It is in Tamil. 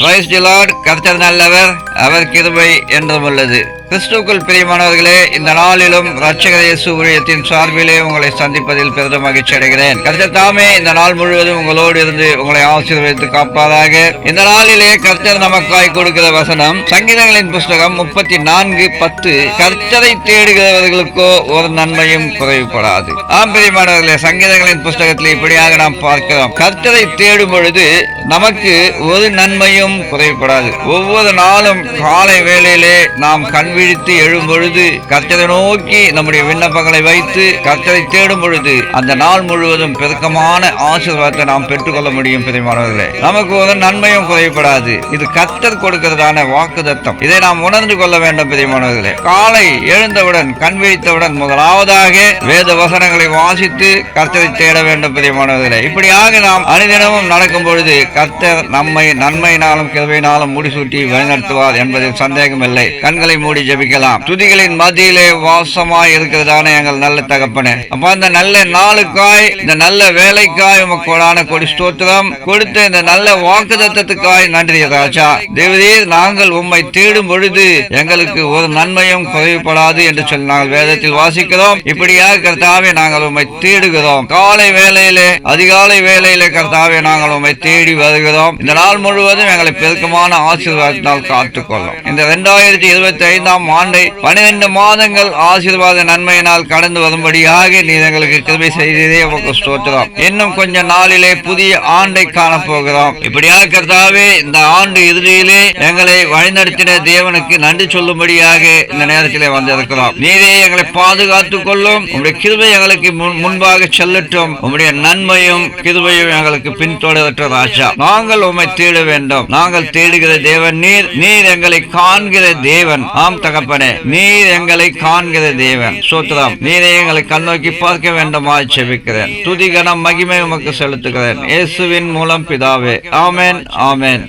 பிரைஸ் தி லார்ட் கர்த்தர் நல்லவர் அவர் கிருபை என்றும் உள்ளது கிறிஸ்துக்குள் பிரியமானவர்களே இந்த நாளிலும் ரட்சகர் இயேசு ஊழியத்தின் சார்பிலே உங்களை சந்திப்பதில் பெரிதும் மகிழ்ச்சி அடைகிறேன். கர்த்தர் தாமே இந்த நாள் முழுவதும் உங்களோடு இருந்து உங்களை ஆசீர்வதித்து காப்பாராக. இந்த நாளிலே கர்த்தர் நமக்காய் கொடுக்கிற வசனம் சங்கீதங்களின் புஸ்தகம் முப்பத்தி நான்கு பத்து. கர்த்தரை தேடுகிறவர்களுக்கோ ஒரு நன்மையும் குறைவுபடாது. ஆம் பிரியமானவர்களே சங்கீதங்களின் புஸ்தகத்தில் இப்படியாக நாம் பார்க்கிறோம். கர்த்தரை தேடும் பொழுது நமக்கு ஒரு நன்மையும் குறைவுபடாது. ஒவ்வொரு நாளும் காலை வேளையிலே நாம் கண் விழித்து எழும் பொழுது கர்த்தரை நோக்கி நம்முடைய விண்ணப்பங்களை வைத்து கர்த்தரை தேடும் பொழுது அந்த நாள் முழுவதும் பெருக்கமான ஆசீர்வாதத்தை நாம் பெற்றுக்கொள்ள முடியும் பிரியமானவர்களே. நமக்கு ஒரு நன்மையும் குறைபடாது இது கர்த்தர் கொடுக்கிறதான வாக்குதத்தம் இதை நாம் உணர்ந்து கொள்ள வேண்டும் பிரியமானவர்களே. காலை எழுந்தவுடன் கண் விழித்தவுடன் முதலாவதாக வேத வசனங்களை வாசித்து கர்த்தரை தேட வேண்டும் பிரியமானவர்களே. இப்படியாக நாம் அனுதினமும் நடக்கும் பொழுது கர்த்தர் நம்மை நன்மையினாலும் கிருபையினாலும் முடிசூட்டி வழிநடத்துவார் என்பதில் சந்தேகமில்லை. கண்களை மூடி ஜெபிக்கலாம். துதிகளின் மத்தியிலே வாசமாய் இருக்கிறதான எங்கள் நல்ல தகப்பனே. அப்ப அந்த நல்ல நாளுக்காய் இந்த நல்ல வேலைக்காய் உமக்கு கொடி ஸ்தோத்திரம். கொடுத்த இந்த நல்ல வாக்கு தத்துவத்துக்காய் நன்றி ராஜா. தேவரீர் நாங்கள் உம்மை தேடும் பொழுது எங்களுக்கு ஒரு நன்மையும் குறைவுபடாது என்று சொல்லி நாங்கள் வேதத்தில் வாசிக்கிறோம். இப்படியாக கர்த்தாவே நாங்கள் உம்மை தேடுகிறோம். காலை வேலையிலே அதிகாலை வேலையிலே கர்த்தாவே நாங்கள் உம்மை தேடி வருகிறோம். இந்த நாள் முழுவதும் எங்களை பெருக்கமான ஆசீர்வாதத்தினால் கொள்ளும். இந்த இரண்டாயிரத்தி இருபத்தி ஐந்தாம் ஆண்டை பனிரெண்டு மாதங்கள் ஆசீர்வாத நன்மையினால் கடந்து வரும்படியாக நீ எங்களுக்கு கிருபை செய்ததே உமக்கு ஸ்தோத்திரம். இன்னும் கொஞ்ச நாளிலே புதிய ஆண்டை காணப்போகிறோம். இப்படியாக கர்த்தாவே இந்த ஆண்டு இறுதியிலே எங்களை வழிநடத்தின தேவனுக்கு நன்றி சொல்லும்படியாக இந்த நேரத்திலே வந்திருக்கிறோம். நீரே எங்களை பாதுகாத்துக் கொள்ளும். உங்களுடைய கிருபை எங்களுக்கு முன்- முன்பாக செல்லட்டும். உங்களுடைய நன்மையும் கிருபையும் எங்களுக்கு பின்தொடரற்ற ராஜா. நாங்கள் உம்மை தேட வேண்டும். நாங்கள் தேடுகிற தேவன் நீர். நீர் எங்களை காண்கிற தேவன். ஆம் தகப்பனே நீர் எங்களை காண்கிற தேவன். சோத்திரம் நீரை எங்களை கண்ணோக்கி பார்க்க வேண்டுமா செபிக்கிறேன். துதிகணம் மகிமை உமக்கு செலுத்துகிறேன். இயேசுவின் மூலம் பிதாவே ஆமேன் ஆமேன்.